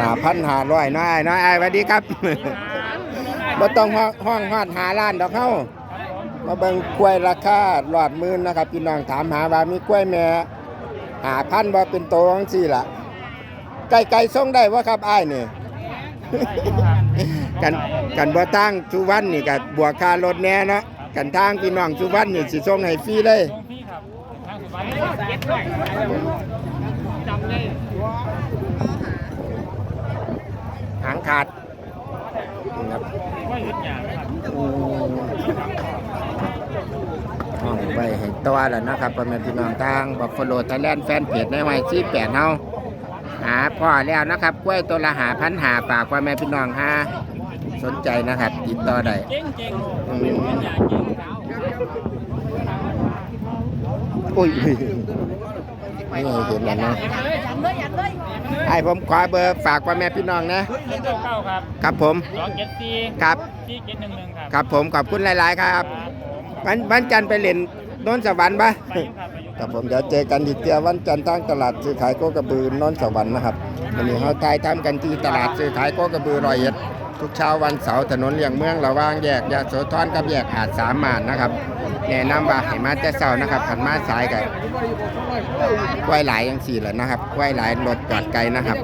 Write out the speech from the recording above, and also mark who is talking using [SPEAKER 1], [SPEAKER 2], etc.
[SPEAKER 1] หาพันหาร้อยน้อยน้อยไอ้สวัสดีครับบ่ต้องห้องห้องฮอดหาล้านดอกเฮามาเบิ่งกล้วยราคาหลอดมื่นนะครับพี่น้องถามหาว่ามีกล้วยแม่หาพันบ่เป็นโตจังซี่ล่ะไก่ไก่ส่งได้บ่ครับไอ้ายนี่กันกันบ่ตั้งสุวรรณนี่ก็บบวกค่ารถแน่เนาะกันทางพี่น้องสุวรรณนี่สิส่งให้ฟรีเลย หางขาดนี่ครับห้องไว้ให้ตัวแล้วนะครับพ่อแม่พี่น้องทางบัฟฟาโลไทยแลนด์แฟนเพจในวัยที่แปดเฮาหาพ่อแล้วนะครับกล้วยตัวละหาพันหาฝากพ่อแม่พี่น้องหาสนใจนะครับติดต่อได้ อุ้
[SPEAKER 2] ย
[SPEAKER 1] ไม่เห็นแล้วนะไอ้ผมขอเบอร์ฝากพ่อแม่พี่น้องนะ
[SPEAKER 2] เจ็ดเก้าครับ
[SPEAKER 1] ครับผม
[SPEAKER 2] สองเจ็ดสี่
[SPEAKER 1] ครับ
[SPEAKER 2] สี่เจ็ดหนึ่งหนึ่งครับ
[SPEAKER 1] ครับผมขอบคุณหลาย ๆ ครับวันวันจันทร์ไปเล่นนนสวรรค์ปะ
[SPEAKER 2] ครับ
[SPEAKER 1] ผมเดี๋ยวเจอกันอีกเที่ยววันจันทร์ทางตลาดซื้อขายโคกระบือนนสวรรค์นะครับวันนี้เราทายทำกันที่ตลาดซื้อขายโคกระบือรอยเอ็ด ทุกเช้าวันเสาร์ถนนเลี่ยงเมืองระหว่างแยกยาโสธรกับแยกอาจสามมานนะครับแนะนำว่าให้มาแต่เช้านะครับขันมาสายกันกล้วยหลายยังสี่แหละนะครับกล้วยหลายรถจอดไกลนะครับ